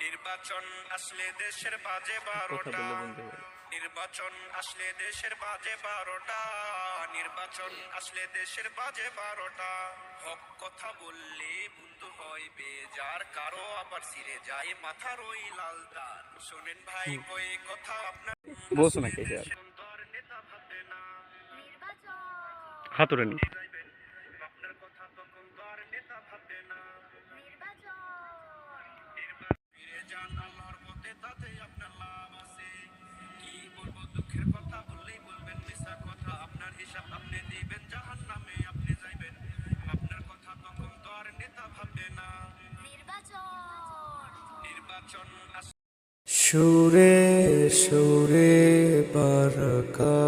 নির্বাচন। আসলে দেশের বাজে কথা বারোটা নির্বাচন আসলে দেশের বাজে বারোটা। নির্বাচন আসলে দেশের বাজে বারোটা। হক কথা বললে বন্ধু হয় বেজার। কারও আবার সিরে যায় মাথার ওই লাল তার। শোনেন ভাই কই কথা আপনার? সুন্দর নেতা ভাবে না। হাতুড়ে নি। যান আল্লাহর পথে তাতেই আপনার লাভ আছে। কি বলব দুঃখের কথা বললেই বলবেন মিশা কথা। আপনার হিসাব আপনি দিবেন জাহান নামে আপনি যাইবেন। আপনার কথা তখন তো আর নেতা ভাবে না। নির্বাচন! আস সুরে সুরে বারকার